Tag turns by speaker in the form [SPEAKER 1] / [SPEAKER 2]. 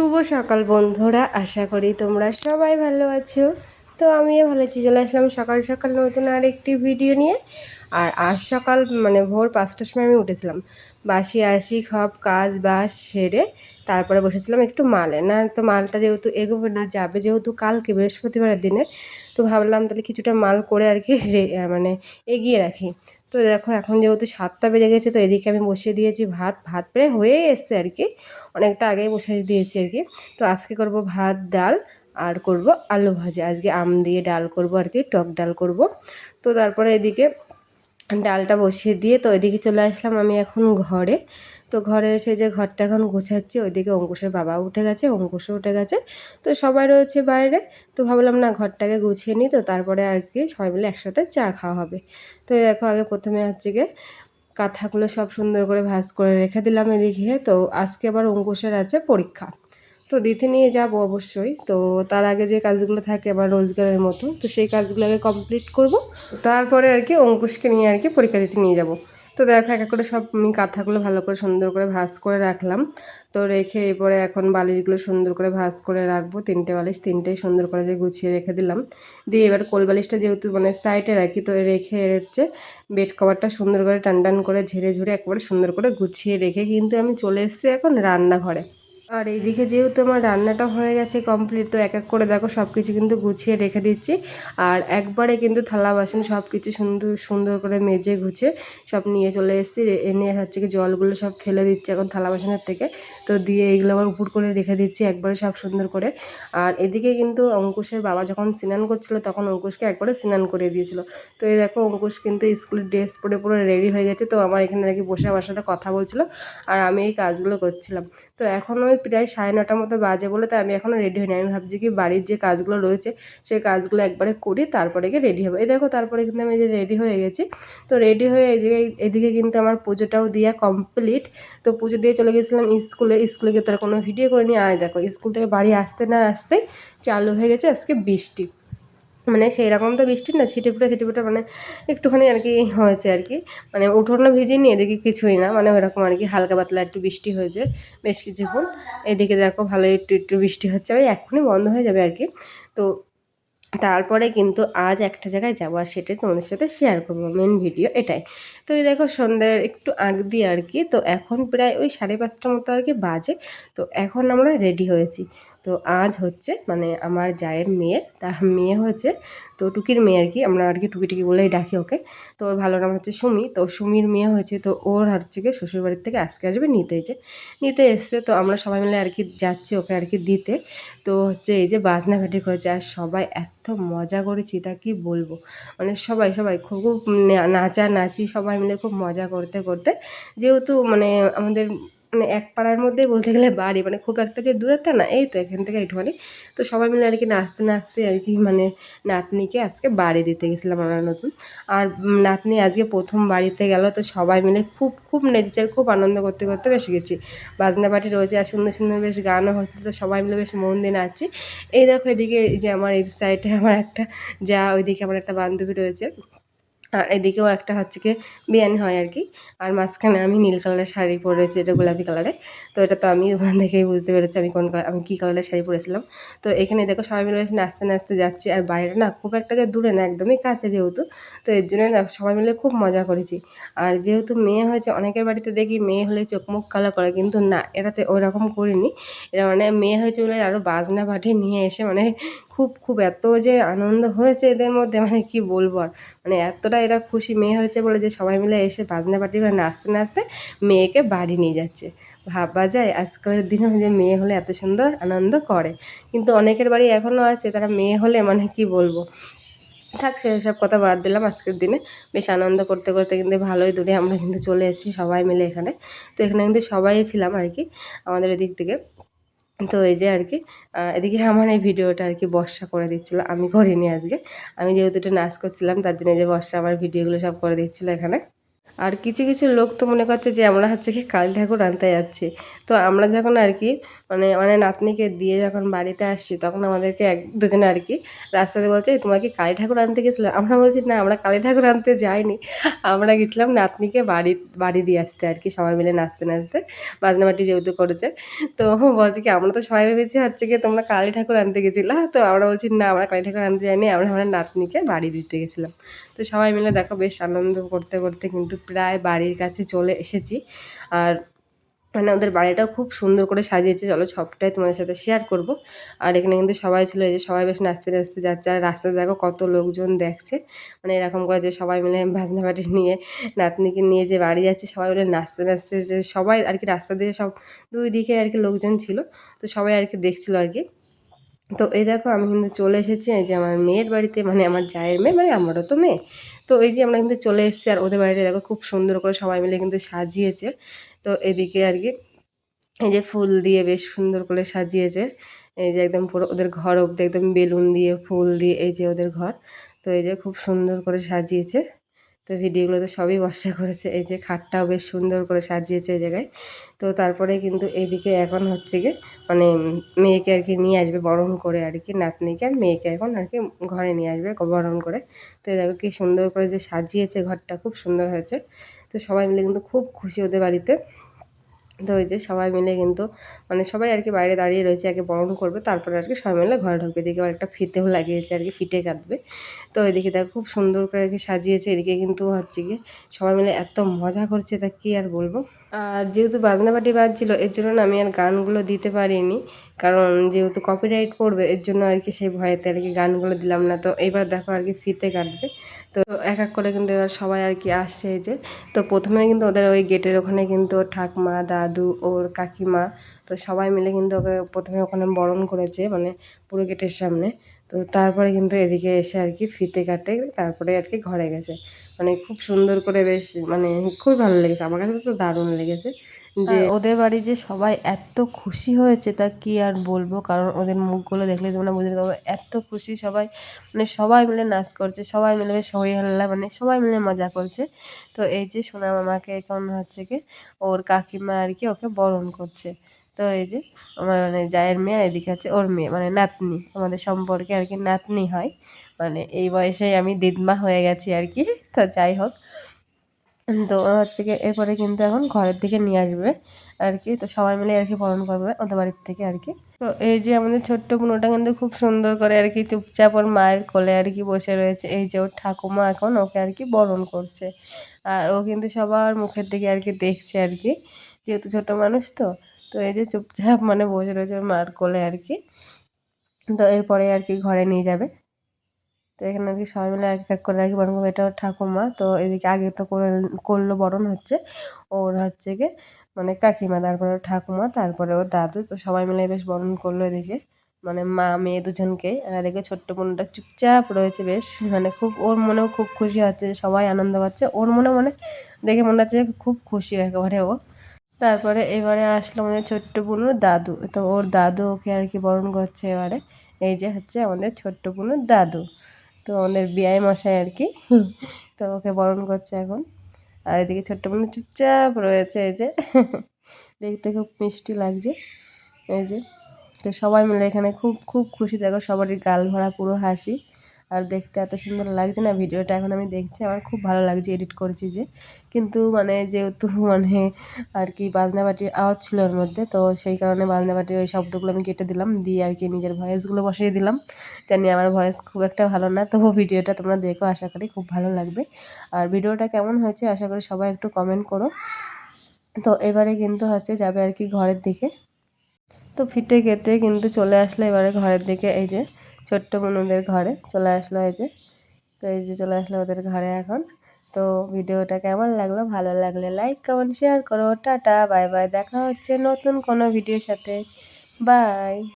[SPEAKER 1] শুভ সকাল বন্ধুরা, আশা করি তোমরা সবাই ভালো আছো। তো আমিও ভালো আছি, চলে আসলাম সকাল সকাল নতুন আর একটি ভিডিও নিয়ে। আর আজ সকাল মানে ভোর পাঁচটার সময় আমি উঠেছিলাম। বাসি আসি, সব কাজ বাস সেরে তারপরে বসেছিলাম একটু মালে। না, তো মালটা যেহেতু এগোবে না, যাবে যেহেতু কালকে বৃহস্পতিবারের দিনে, তো ভাবলাম তাহলে কিছুটা মাল করে আর কি মানে এগিয়ে রাখি। তো দেখো, এখন যেহেতু সাতটা বেজে গেছে, তো এদিকে আমি বসিয়ে দিয়েছি ভাত। ভাত প্রায় হয়েই এসছে আর কি। অনেকটা আগেই বসিয়ে দিয়েছি আর কি। তো আজকে করব ভাত, ডাল আর করব আলু ভাজা। আজকে আম দিয়ে ডাল করব আর কি, টক ডাল করব। তো তারপরে এদিকে ডালটা বসিয়ে দিয়ে তো ওইদিকে চলে আসলাম আমি এখন ঘরে। তো ঘরে এসে যে ঘরটা এখন গোছাচ্ছি, ওইদিকে অঙ্কুশের বাবা উঠে গেছে, অঙ্কুশও উঠে গেছে। তো সবাই রয়েছে বাইরে, তো ভাবলাম না ঘরটাকে গুছিয়ে নিই, তো তারপরে আর কি সবাই মিলে একসাথে চা খাওয়া হবে। তো দেখো আগে প্রথমে হচ্ছে গিয়ে কাঁথাগুলো সব সুন্দর করে ভাঁজ করে রেখে দিলাম এদিকে। তো আজকে আবার অঙ্কুশের আছে পরীক্ষা। তো দিতে নিয়ে যাব অবশ্যই। তো তার আগে যে কাজগুলো থাকে আমার রোজগারের মতো, তো সেই কাজগুলো আগে কমপ্লিট করব। তারপরে আর কি অঙ্কুশকে নিয়ে আর কি পরীক্ষা দিতে নিয়ে যাব। তো দেখো, এক করে সব আমি কাঁথাগুলো ভালো করে সুন্দর করে ভাঁজ করে রাখলাম। তো রেখে এরপরে এখন বালিশগুলো সুন্দর করে ভাঁজ করে রাখব। তিনটে বালিশ তিনটেই সুন্দর করে যে গুছিয়ে রেখে দিলাম। দিয়ে এবার কোল বালিশটা যেহেতু মানে সাইডে রাখি, তো রেখে হচ্ছে বেড কভারটা সুন্দর করে টান টান করে ঝেড়ে ঝুড়ে একবারে সুন্দর করে গুছিয়ে রেখে কিন্তু আমি চলে এসেছি এখন রান্নাঘরে। আর এইদিকে যেহেতু আমার রান্নাটা হয়ে গেছে কমপ্লিট তো এক এক করে দেখো সব কিছু কিন্তু গুছিয়ে রেখে দিচ্ছি। আর একবারে কিন্তু থালা, বাসন সব কিছু সুন্দর সুন্দর করে মেজে গুছে সব নিয়ে চলে এসেছি। এনে হচ্ছে কি জলগুলো সব ফেলে দিচ্ছি এখন থালা, বাসনের থেকে। তো দিয়ে এইগুলো আবার উপর করে রেখে দিচ্ছি একবারে সব সুন্দর করে। আর এদিকে কিন্তু অঙ্কুশের বাবা যখন স্নান করছিল তখন অঙ্কুশকে একবারে স্নান করে দিয়েছিল। তো এই দেখো অঙ্কুশ কিন্তু স্কুলের ড্রেস পরে পুরো রেডি হয়ে গেছে। তো আমার এখানে নাকি বসে আমার সাথে কথা বলছিল। আর আমি এই কাজগুলো করছিলাম। তো এখন ওই প্রায় সাড়ে নটার মতো বাজে বলে তাই আমি এখনও রেডি হইনি। আমি ভাবছি কি বাড়ির যে কাজগুলো রয়েছে, সেই কাজগুলো একবারে করি, তারপরে গিয়ে রেডি হবে। এই দেখো, তারপরে কিন্তু আমি যে রেডি হয়ে গেছি। তো রেডি হয়ে এই এদিকে কিন্তু আমার পুজোটাও দেওয়া কমপ্লিট তো পুজো দিয়ে চলে গেছিলাম স্কুলে। স্কুলে গিয়ে তার কোনো ভিডিও করিনি। আর দেখো, স্কুল থেকে বাড়ি আসতে না আসতে চালু হয়ে গেছে আজকে বৃষ্টি। মানে সেই রকম তো বৃষ্টি না, ছিটে ফুটে ছিটে ফুটে মানে একটুখানি আর কি হয়েছে আর কি। মানে উঠোনও ভিজিনি এদিকে কিছুই না মানে ওরকম আর কি হালকা পাতলা একটু বৃষ্টি হয়েছে, বেশ কিছুক্ষণ। এদিকে দেখো ভালো একটু একটু বৃষ্টি হচ্ছে, ওই এক্ষুনি বন্ধ হয়ে যাবে আর কি। তো তারপরে কিন্তু আজ একটা জায়গায় যাব, আর সেটাই তোমাদের সাথে শেয়ার করব মেন ভিডিও এটাই। তো এই দেখো সন্ধ্যার একটু আগ দিয়ে আর কি, তো এখন প্রায় ওই সাড়ে পাঁচটা মতো আর কি বাজে, তো এখন আমরা রেডি হয়েছি। তো আজ হচ্ছে মানে আমার জায়ের মেয়ের, তার মেয়ে হচ্ছে তো টুকির মেয়ে আর কি, আমরা আর কি টুকি টুকি বলেই ডাকি ওকে। তো ওর ভালো নাম হচ্ছে সুমি, তো সুমির মেয়ে হয়েছে, তো ওর হচ্ছে গিয়ে শ্বশুরবাড়ির থেকে আজকে আসবে নিতে যে, নিতে এসছে, তো আমরা সবাই মিলে আর কি যাচ্ছি ওকে আর কি দিতে। তো হচ্ছে এই যে বাজনা ঘাটি করেছে, আর সবাই এত মজা করেছি, তা কি বলব? মানে সবাই সবাই খুব খুব নাচা নাচি সবাই মিলে খুব মজা করতে করতে, যেহেতু মানে আমাদের মানে এক পাড়ার মধ্যেই বলতে গেলে বাড়ি মানে খুব একটা যে দূরত্ব না, এই তো এখান থেকে একটুখানি। তো সবাই মিলে আর কি নাচতে নাচতে আর কি মানে নাতনিকে আজকে বাড়ি দিতে গেছিলাম আমরা নতুন। আর নাতনি আজকে প্রথম বাড়িতে গেল, তো সবাই মিলে খুব খুব নেচেছে খুব আনন্দ করতে করতে বেশ গেছি। বাজনা পাটি রয়েছে আর সুন্দর সুন্দর বেশ গানও হচ্ছে তো সবাই মিলে বেশ মন দিয়ে নাচছি। এই দেখো এদিকে এই যে আমার এই সাইডে আমার একটা যা, ওইদিকে আমার একটা বান্ধবী রয়েছে। আর এদিকেও একটা হচ্ছে কি বিয়ানি হয় আর কি। আর মাঝখানে আমি নীল কালারের শাড়ি পরেছি, এটা গোলাপি কালারে তো এটা তো আমি ওখান থেকেই বুঝতে পেরেছি আমি কোন কালার, আমি কী কালারের শাড়ি পরেছিলাম। তো এখানে দেখো সবাই মিলে নাচতে নাচতে যাচ্ছি। আর বাইরে না খুব একটা যে দূরে না, একদমই কাছে যেহেতু। তো এর জন্য না সবাই মিলে খুব মজা করেছি। আর যেহেতু মেয়ে হয়েছে, অনেকের বাড়িতে দেখি মেয়ে হলে চোখ মুখ কালো করে, কিন্তু না, এটাতে ওই রকম করিনি। এটা মানে মেয়ে হয়েছে বলে আরও বাজনা পাঠিয়ে নিয়ে এসে মানে খুব খুব এত যে আনন্দ হয়েছে এদের মধ্যে মানে কি বলব আর। মানে এতটা এরা খুশি, মেয়ে হয়েছে বলে যে সবাই মিলে এসে বাজনা পাটি করে নাচতে নাচতে মেয়েকে বাড়ি নিয়ে যাচ্ছে। ভাবা যায় আজকালের দিনে যে মেয়ে হলে এত সুন্দর আনন্দ করে। কিন্তু অনেকের বাড়ি এখনও আছে, তারা মেয়ে হলে মানে কি বলব? থাক সেসব কথা বাদ দিলাম আজকের দিনে। বেশ আনন্দ করতে করতে কিন্তু ভালোই দূরে আমরা কিন্তু চলে এসেছি সবাই মিলে এখানে। তো এখানে কিন্তু সবাই ছিলাম আর কি, আমাদের এদিক থেকে। তো এই যে আর কি এদিকে আমার এই ভিডিওটা আর কি বর্ষা করে দিচ্ছিল, আমি করিনি আজকে। আমি যেহেতু একটু নাচ করছিলাম, তার জন্য এই যে বর্ষা আমার ভিডিওগুলো সব করে দিচ্ছিল এখানে। আর কিছু কিছু লোক তো মনে করছে যে আমরা হচ্ছে কি কালী ঠাকুর আনতে যাচ্ছি। তো আমরা যখন আর কি মানে মানে নাতনিকে দিয়ে যখন বাড়িতে আসছি তখন আমাদেরকে এক দুজনে আর কি রাস্তাতে বলছে "এই, তোমরা কি কালী ঠাকুর আনতে গেছিলে? আমরা বলছি না আমরা কালী ঠাকুর আনতে যাইনি। আমরা গেছিলাম নাতনিকে বাড়ি বাড়ি দিয়ে আসতে আর কি সবাই মিলে নাচতে নাচতে বাজনাবাটি যেহেতু করেছে। তো বলছে কি আমরা তো সবাই ভেবেছি হচ্ছে কি তোমরা কালী ঠাকুর আনতে গেছিলা। তো আমরা বলছি না আমরা কালী ঠাকুর আনতে যাইনি আমরা আমরা নাতনিকে বাড়ি দিতে গেছিলাম। তো সবাই মিলে দেখো বেশ আনন্দ করতে করতে কিন্তু প্রায় বাড়ির কাছে চলে এসেছি। আর মানে ওদের বাড়িটাও খুব সুন্দর করে সাজিয়েছে। চলো সবটাই তোমাদের সাথে শেয়ার করব। আর এখানে কিন্তু সবাই ছিল, এই যে সবাই বেশ নাচতে নাচতে যাচ্ছে। আর রাস্তাতে দেখো কত লোকজন দেখছে। মানে এরকম করে যে সবাই মিলে ভাজনা বাটি নিয়ে, নাতনিকে নিয়ে যে বাড়ি যাচ্ছে, সবাই মিলে নাচতে নাচতে যে সবাই আর কি রাস্তা দিয়ে সব দুই দিকে আর কি লোকজন ছিল। তো সবাই আর কি দেখছিল আর কি। তো এই দেখো আমি কিন্তু চলে এসেছি, এই যে আমার মেয়ের বাড়িতে মানে আমার জায়ের মেয়ে মানে আমারও তো মেয়ে। তো এই যে আমরা কিন্তু চলে এসেছি আর ওদের বাড়িতে দেখো খুব সুন্দর করে সবাই মিলে কিন্তু সাজিয়েছে। তো এদিকে আর কি, এই যে ফুল দিয়ে বেশ সুন্দর করে সাজিয়েছে। এই যে একদম পুরো ওদের ঘর অব্দি একদম বেলুন দিয়ে, ফুল দিয়ে, এই যে ওদের ঘর। তো এই যে খুব সুন্দর করে সাজিয়েছে। তো ভিডিওগুলোতে সবই বর্ষা করেছে। এই যে খাটটাও বেশ সুন্দর করে সাজিয়েছে এই জায়গায়। তো তারপরে কিন্তু এইদিকে এখন হচ্ছে গিয়ে মানে মেয়েকে আর কি নিয়ে আসবে বরণ করে আর কি, নাতনিকে। আর মেয়েকে এখন আর কি ঘরে নিয়ে আসবে বরণ করে। তো দেখো কি সুন্দর করে যে সাজিয়েছে ঘরটা, খুব সুন্দর হয়েছে। তো সবাই মিলে কিন্তু খুব খুশি ওদের বাড়িতে। তো ওই যে সবাই মিলে কিন্তু মানে সবাই আর কি বাইরে দাঁড়িয়ে রয়েছে, আগে বরণ করবে, তারপরে আর কি সবাই মিলে ঘরে ঢুকবে। এদিকে আবার একটা ফিতেও লাগিয়েছে আর কি ফিটে কাঁদবে। তো এদিকে দেখো খুব সুন্দর করে আর কি সাজিয়েছে, এদিকে কিন্তু হচ্ছে গিয়ে সবাই মিলে এত মজা করছে, তা কী আর বলব? আর যেহেতু বাজনা পাটি বাজছিল, এর জন্য আমি আর গানগুলো দিতে পারিনি। কারণ যেহেতু কপিরাইট পড়বে, এর জন্য আর কি সেই ভয়েতে আর কি গানগুলো দিলাম না। তো এবার দেখো আর কি ফিতে কাটবে। তো এক এক করে কিন্তু এবার সবাই আর কি আসছে যে। তো প্রথমে কিন্তু ওদের ওই গেটের ওখানে কিন্তু ওর ঠাকমা, দাদু, ওর কাকিমা, তো সবাই মিলে কিন্তু ওকে প্রথমে ওখানে বরণ করেছে মানে পুরো গেটের সামনে। তো তারপরে কিন্তু এদিকে এসে আর কি ফিতে কাটে, তারপরে আর কি ঘরে গেছে। মানে খুব সুন্দর করে বেশ মানে খুব ভালো লেগেছে। আমার কাছে তো দারুণ লেগেছে। যে ওদের বাড়ি যে সবাই এত খুশি হয়েছে তা কি আর বলব? কারণ ওদের মুখগুলো দেখলে তোমরা বুঝতে পারব এত খুশি সবাই। মানে সবাই মিলে নাচ করছে সবাই মিলে বেশ হই হাল্লা মানে সবাই মিলে মজা করছে। তো এই যে সোনা মামাকে এখন হচ্ছে কি ওর কাকিমা আর কি ওকে বরণ করছে। তো এই যে আমার মানে জায়ের মেয়ে আর এদিকে হচ্ছে ওর মেয়ে মানে নাতনি আমাদের সম্পর্কে আর কি নাতনি হয়। মানে এই বয়সেই আমি দিদমা হয়ে গেছি আর কি। তো যাই হোক তো হচ্ছে কি এরপরে কিন্তু এখন ঘরের দিকে নিয়ে আসবে আর কি। তো সবাই মিলে আর কি পালন করবে ওদের বাড়ির থেকে আর কি। তো এই যে আমাদের ছোট্ট বোনটা কিন্তু খুব সুন্দর করে আর কি চুপচাপ ওর মায়ের কোলে আর কি বসে রয়েছে। এই যে ওর ঠাকুমা এখন ওকে আর কি বরণ করছে। আর ও কিন্তু সবার মুখের দিকে আর কি দেখছে আর কি, যেহেতু ছোটো মানুষ তো। তো এই যে চুপচাপ মানে বসে রয়েছে ওর মার কোলে আর কি। তো এরপরে আর কি ঘরে নিয়ে যাবে। তো এখানে আর কি সবাই মিলে এক এক করে আর কি বরণ করবে। এটা ঠাকুমা, তো এদিকে আগে তো করে করল বরণ হচ্ছে। ওর হচ্ছে গিয়ে মানে কাকিমা, তারপরে ঠাকুমা, তারপরে ওর দাদু, তো সবাই মিলে বেশ বরণ করল এদিকে। মানে মা, মেয়ে দুজনকে আর এদিকে ছোট্ট বোনটা চুপচাপ রয়েছে বেশ। মানে খুব, ওর মনেও খুব খুশি হচ্ছে যে সবাই আনন্দ পাচ্ছে ওর মনে মনে দেখে মনে হচ্ছে খুব খুশি একেবারে ও। তারপরে এবারে আসলো আমাদের ছোট্ট বোনুর দাদু। তো ওর দাদু ওকে আর কি বরণ করছে এবারে। এই যে হচ্ছে আমাদের ছোট্ট বোনুর দাদু। তো আমাদের বিআই মশাই আর কি। তো ওকে বরণ করছে এখন। আর এদিকে ছোট্ট মনে চুপচাপ রয়েছে এই যে। দেখতে খুব মিষ্টি লাগছে। এই যে। তো সবাই মিলে এখানে খুব খুব খুশি। দেখো সবারই গাল ভরা, পুরো হাসি। আর দেখতে এত সুন্দর লাগছে না ভিডিওটা। এখন আমি দেখছি, আমার খুব ভালো লাগছে এডিট করেছি যে। কিন্তু মানে যেহেতু মানে আর কি বাজনা বাটির আওয়াজ ছিল ওর মধ্যে, তো সেই কারণে বাজনা বাটির ওই শব্দগুলো আমি কেটে দিলাম। দিয়ে আর কি নিজের ভয়েসগুলো বসিয়ে দিলাম। জানি আমার ভয়েস খুব একটা ভালো না, তবু ভিডিওটা তোমরা দেখো, আশা করি খুব ভালো লাগবে। আর ভিডিওটা কেমন হয়েছে, আশা করি সবাই একটু কমেন্ট করো। তো এবারে কিন্তু হচ্ছে যাবে আর কি ঘরের দিকে। তো ফিটে কেটে কিন্তু চলে আসলো এবারে ঘরের দিকে, এই যে। ছোট্ট বোনদের ঘরে চলে আসলো এই যে। তো এই যে চলে আসলো ওদের ঘরে এখন। তো ভিডিওটা কেমন লাগল? ভালো লাগলে লাইক কমেন্ট শেয়ার করো। টাটা বাই বাই দেখা হচ্ছে নতুন কোনো ভিডিওর সাথে। বাই